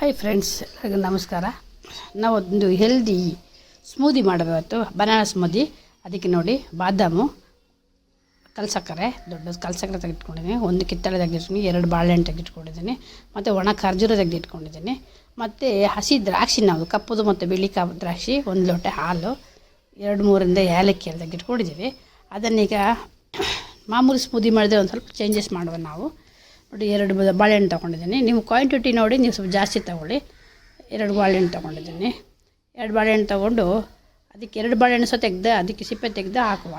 Hi friends ನಮಸ್ಕಾರ. ನಾವು ಒಂದು ಹೆಲ್ದಿ ಸ್ಮೂದಿ ಮಾಡಬೇಕು ಬನಾನಾ ಸ್ಮೂದಿ ಅದಕ್ಕೆ ನೋಡಿ, ಬಾದಾಮು, ಕಲ್ಸಕ್ಕರೆ, ದೊಡ್ಡ ಕಲ್ಸಕ್ಕರೆ ತೆಗೆದಿಟ್ಕೊಂಡಿದ್ದೀನಿ ಒಂದು ಕಿತ್ತಳೆ ತೆಗೆದಿಟ್ಕೊಂಡು ಎರಡು ಬಾಳೆಹಣ್ಣು ತೆಗೆದಿಟ್ಕೊಂಡಿದ್ದೀನಿ ಮತ್ತು ಒಣ ಖರ್ಜೂರ ತೆಗೆದಿಟ್ಕೊಂಡಿದ್ದೀನಿ. ಮತ್ತು ಹಸಿ ದ್ರಾಕ್ಷಿ ನಾವು, ಕಪ್ಪುದು ಮತ್ತು ಬಿಳಿ ಕಪ್ಪು ದ್ರಾಕ್ಷಿ, ಒಂದು ಲೋಟ ಹಾಲು, ಎರಡು ಮೂರಿಂದ ಏಲಕ್ಕಿ ತೆಗೆದಿಟ್ಕೊಂಡಿದ್ದೀವಿ ಅದನ್ನೀಗ ಮಾಮೂಲಿ ಸ್ಮೂದಿ ಮಾಡಿದ್ರೆ ಒಂದು ಸ್ವಲ್ಪ ಚೇಂಜಸ್ ಮಾಡುವ ನಾವು. ನೋಡಿ, ಎರಡು ಬಾಳೆಹಣ್ಣು ತೊಗೊಂಡಿದ್ದೀನಿ. ನಿಮ್ಮ ಕ್ವಾಂಟಿಟಿ ನೋಡಿ, ನೀವು ಸ್ವಲ್ಪ ಜಾಸ್ತಿ ತೊಗೊಳ್ಳಿ. ಎರಡು ಬಾಳೆಹಣ್ಣು ತೊಗೊಂಡಿದ್ದೀನಿ. ಎರಡು ಬಾಳೆಹಣ್ಣು ತೊಗೊಂಡು ಅದಕ್ಕೆ ಎರಡು ಬಾಳೆಹಣ್ಣು ಸಹ ತೆಗ್ದು, ಅದಕ್ಕೆ ಸಿಪ್ಪೆ ತೆಗೆದು ಹಾಕುವ.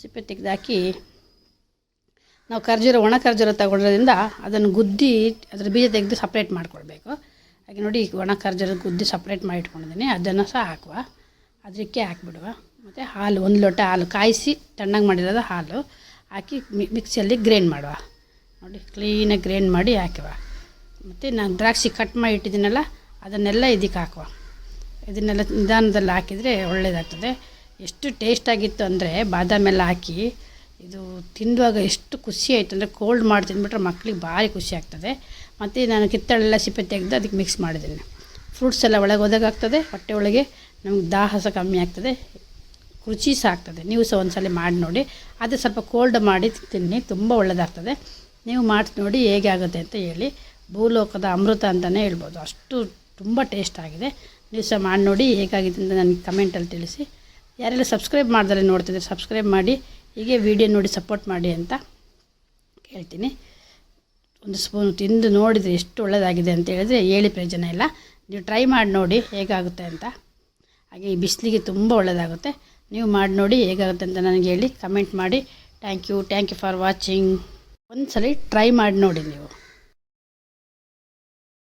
ಸಿಪ್ಪೆ ತೆಗೆದು ಹಾಕಿ ನಾವು ಖರ್ಜೂರ, ಒಣ ಖರ್ಜೂರ ತಗೊಳ್ಳೋದ್ರಿಂದ ಅದನ್ನು ಗುದ್ದಿ ಅದರ ಬೀಜ ತೆಗೆದು ಸಪ್ರೇಟ್ ಮಾಡ್ಕೊಳ್ಬೇಕು. ಹಾಗೆ ನೋಡಿ, ಒಣ ಖರ್ಜೂರ ಗುದ್ದಿ ಸಪ್ರೇಟ್ ಮಾಡಿ ಇಟ್ಕೊಂಡಿದ್ದೀನಿ. ಅದನ್ನು ಸಹ ಹಾಕುವ. ಅದಕ್ಕೆ ಹಾಕಿಬಿಡುವ. ಮತ್ತು ಹಾಲು, ಒಂದು ಲೋಟ ಹಾಲು ಕಾಯಿಸಿ, ತಣ್ಣಗೆ ಮಾಡಿರೋದು ಹಾಲು ಹಾಕಿ ಮಿಕ್ಸಿಯಲ್ಲಿ ಗ್ರೈಂಡ್ ಮಾಡುವ. ನೋಡಿ ಕ್ಲೀನಾಗಿ ಗ್ರೈಂಡ್ ಮಾಡಿ ಹಾಕುವ. ಮತ್ತು ನಾನು ದ್ರಾಕ್ಷಿ ಕಟ್ ಮಾಡಿ ಇಟ್ಟಿದ್ದೀನಲ್ಲ, ಅದನ್ನೆಲ್ಲ ಇದಕ್ಕೆ ಹಾಕುವ. ಇದನ್ನೆಲ್ಲ ನಿಧಾನದಲ್ಲಿ ಹಾಕಿದರೆ ಒಳ್ಳೆಯದಾಗ್ತದೆ ಎಷ್ಟು ಟೇಸ್ಟಾಗಿತ್ತು ಅಂದರೆ ಬಾದಾಮೆಲ್ಲ ಹಾಕಿ, ಇದು ತಿಂದುವಾಗ ಎಷ್ಟು ಖುಷಿ ಆಯಿತು ಅಂದರೆ ಕೋಲ್ಡ್ ಮಾಡಿ ತಿಂದ್ಬಿಟ್ರೆ ಮಕ್ಳಿಗೆ ಭಾರಿ ಖುಷಿ ಆಗ್ತದೆ. ಮತ್ತು ನಾನು ಕಿತ್ತಳೆಲ್ಲ ಸಿಪ್ಪೆ ತೆಗೆದು ಅದಕ್ಕೆ ಮಿಕ್ಸ್ ಮಾಡಿದ್ದೀನಿ. ಫ್ರೂಟ್ಸ್ ಎಲ್ಲ ಒಳಗೆ ಒದಗಾಗ್ತದೆ ಹೊಟ್ಟೆ ಒಳಗೆ ನಮ್ಗೆ ದಾಹ ಸಹ ಕಮ್ಮಿ ಆಗ್ತದೆ. ರುಚಿ ಸಹ ಆಗ್ತದೆ. ನೀವು ಸಹ ಒಂದ್ಸಲ ಮಾಡಿ ನೋಡಿ. ಅದು ಸ್ವಲ್ಪ ಕೋಲ್ಡ್ ಮಾಡಿ ತಿನ್ನಿ, ತುಂಬ ಒಳ್ಳೆಯದಾಗ್ತದೆ ನೀವು ಮಾಡಿ ನೋಡಿ ಹೇಗೆ ಆಗುತ್ತೆ ಅಂತ ಹೇಳಿ. ಭೂಲೋಕದ ಅಮೃತ ಅಂತಲೇ ಹೇಳ್ಬೋದು. ಅಷ್ಟು ತುಂಬ ಟೇಸ್ಟ್ ಆಗಿದೆ. ನೀವು ಸಹ ಮಾಡಿ ನೋಡಿ ಹೇಗಾಗಿದೆ ಅಂತ ನನಗೆ ಕಮೆಂಟಲ್ಲಿ ತಿಳಿಸಿ. ಯಾರೆಲ್ಲ ಸಬ್ಸ್ಕ್ರೈಬ್ ಮಾಡ್ದರೆ ನೋಡ್ತಿದ್ರೆ ಸಬ್ಸ್ಕ್ರೈಬ್ ಮಾಡಿ, ಹೀಗೆ ವಿಡಿಯೋ ನೋಡಿ ಸಪೋರ್ಟ್ ಮಾಡಿ ಅಂತ ಹೇಳ್ತೀನಿ ಒಂದು ಸ್ಪೂನ್ ತಿಂದು ನೋಡಿದರೆ ಎಷ್ಟು ಒಳ್ಳೆಯದಾಗಿದೆ ಅಂತ ಹೇಳಿದ್ರೆ ಹೇಳಿ ಪ್ರಯೋಜನ ಇಲ್ಲ. ನೀವು ಟ್ರೈ ಮಾಡಿ ನೋಡಿ ಹೇಗಾಗುತ್ತೆ ಅಂತ. ಹಾಗೆ ಈ ಬಿಸಿಲಿಗೆ ತುಂಬ ಒಳ್ಳೆಯದಾಗುತ್ತೆ ನೀವು ಮಾಡಿ ನೋಡಿ ಹೇಗಾಗುತ್ತೆ ಅಂತ ನನಗೆ ಹೇಳಿ ಕಮೆಂಟ್ ಮಾಡಿ. Thank you thank you for watching ಒಂದು ಸಲ ಟ್ರೈ ಮಾಡಿ ನೋಡಿ ನೀವು.